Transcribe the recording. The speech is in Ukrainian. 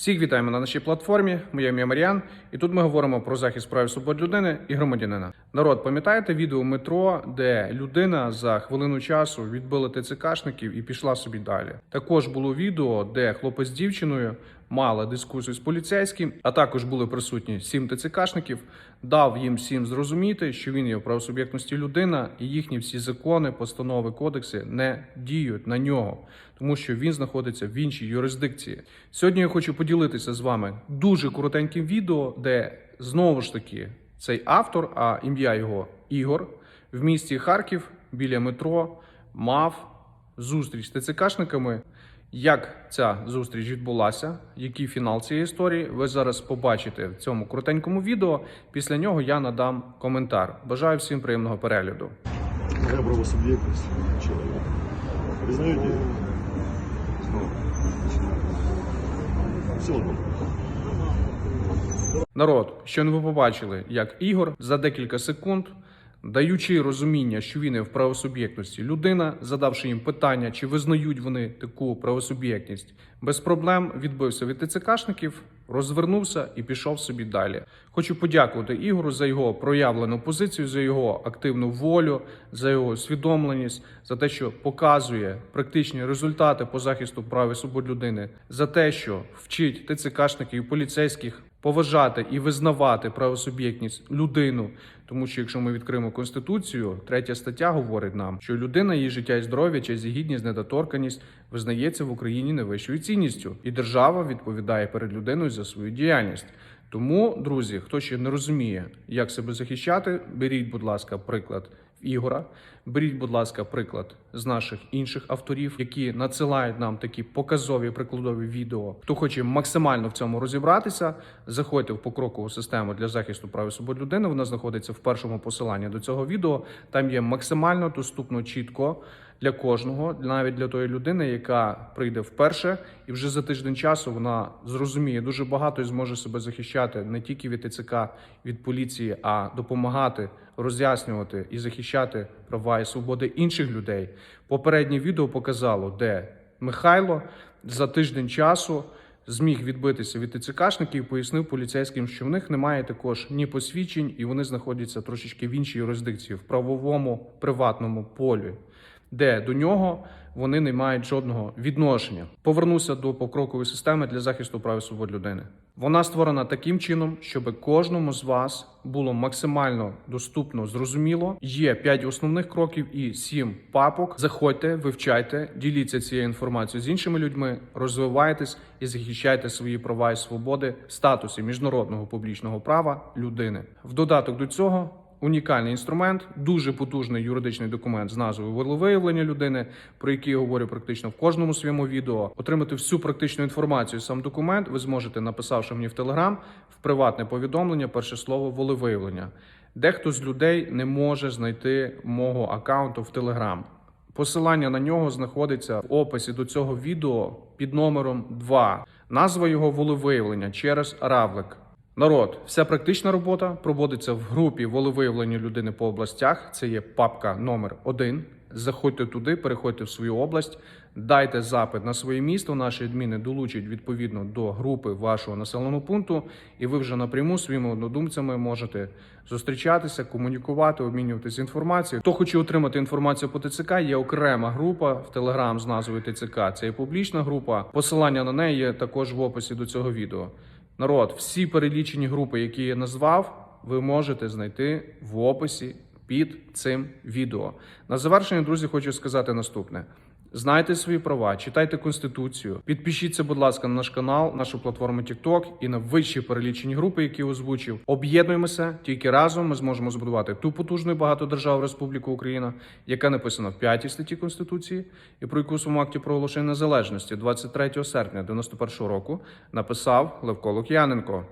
Всіх вітаємо на нашій платформі. Моє ім'я Маріан, і тут ми говоримо про захист прав і свобод людини і громадянина. Народ, пам'ятаєте відео метро, де людина за хвилину часу відбила ТЦКшників і пішла собі далі? Також було відео, де хлопець з дівчиною мали дискусію з поліцейським, а також були присутні сім ТЦКшників. Дав їм всім зрозуміти, що він є в правосуб'єктності людина, і їхні всі закони, постанови, кодекси не діють на нього, тому що він знаходиться в іншій юрисдикції. Сьогодні я хочу поділитися з вами дуже коротеньким відео, де знову ж таки цей автор, а ім'я його Ігор, в місті Харків біля метро мав зустріч з ТЦКшниками. Як ця зустріч відбулася, який фінал цієї історії, ви зараз побачите в цьому коротенькому відео. Після нього я надам коментар. Бажаю всім приємного перегляду. Моя правосубъектность человека. Признаете? Снова. Все одно. Народ, щойно ви побачили, як Ігор за декілька секунд, даючи розуміння, що він є в правосуб'єктності людина, задавши їм питання, чи визнають вони таку правосуб'єктність, без проблем відбився від ТЦКшників, розвернувся і пішов собі далі. Хочу подякувати Ігору за його проявлену позицію, за його активну волю, за його усвідомленість, за те, що показує практичні результати по захисту прав і свобод людини, за те, що вчить ТЦКшників і поліцейських поважати і визнавати правосуб'єктність людину. Тому що якщо ми відкриємо конституцію, третя стаття говорить нам, що людина, її життя і здоров'я, честь і гідність, недоторканність визнається в Україні найвищою цінністю, і держава відповідає перед людиною за свою діяльність. Тому, друзі, хто ще не розуміє, як себе захищати, беріть, будь ласка, приклад Ігора. Беріть, будь ласка, приклад з наших інших авторів, які надсилають нам такі показові прикладові відео. Хто хоче максимально в цьому розібратися, заходьте в покрокову систему для захисту прав і свобод людини. Вона знаходиться в першому посиланні до цього відео. Там є максимально доступно чітко для кожного, навіть для тої людини, яка прийде вперше, і вже за тиждень часу вона зрозуміє дуже багато і зможе себе захищати не тільки від ТЦК, від поліції, а допомагати роз'яснювати і захищати права і свободи інших людей. Попереднє відео показало, де Михайло за тиждень часу. Зміг відбитися від ТЦКшників, пояснив поліцейським, що в них немає також ні посвідчень, і вони знаходяться трошечки в іншій юрисдикції, в правовому приватному полі, де до нього вони не мають жодного відношення. Повернуся до покрокової системи для захисту прав і свобод людини. Вона створена таким чином, щоб кожному з вас було максимально доступно, зрозуміло. Є 5 основних кроків і 7 папок. Заходьте, вивчайте, діліться цією інформацією з іншими людьми, розвивайтесь і захищайте свої права і свободи в статусі міжнародного публічного права людини. В додаток до цього. Унікальний інструмент, дуже потужний юридичний документ з назвою волевиявлення людини, про який я говорю практично в кожному своєму відео. Отримати всю практичну інформацію. Сам документ ви зможете, написавши мені в Телеграм, в приватне повідомлення, перше слово волевиявлення. Дехто з людей не може знайти мого аккаунту в Телеграм. Посилання на нього знаходиться в описі до цього відео під номером 2. Назва його волевиявлення через равлик. Народ, вся практична робота проводиться в групі волевиявлення людини по областях. Це є папка номер 1 Заходьте туди, переходьте в свою область, дайте запит на своє місто. Наші адміни долучать відповідно до групи вашого населеного пункту, і ви вже напряму своїми однодумцями можете зустрічатися, комунікувати, обмінюватися інформацією. Хто хоче отримати інформацію по ТЦК, є окрема група в Телеграм з назвою ТЦК. Це є публічна група. Посилання на неї є також в описі до цього відео. Народ, всі перелічені групи, які я назвав, ви можете знайти в описі під цим відео. На завершення, друзі, хочу сказати наступне: знайте свої права, читайте конституцію, підпишіться, будь ласка, на наш канал, нашу платформу TikTok і на вищі перелічені групи, які озвучив. Об'єднуємося тільки разом. Ми зможемо збудувати ту потужну і багатодержавну Республіку Україна, яка написана в п'ятій статті Конституції, і про яку своєму акті проголошення незалежності 23 серпня 91 року написав Левко Лук'яненко.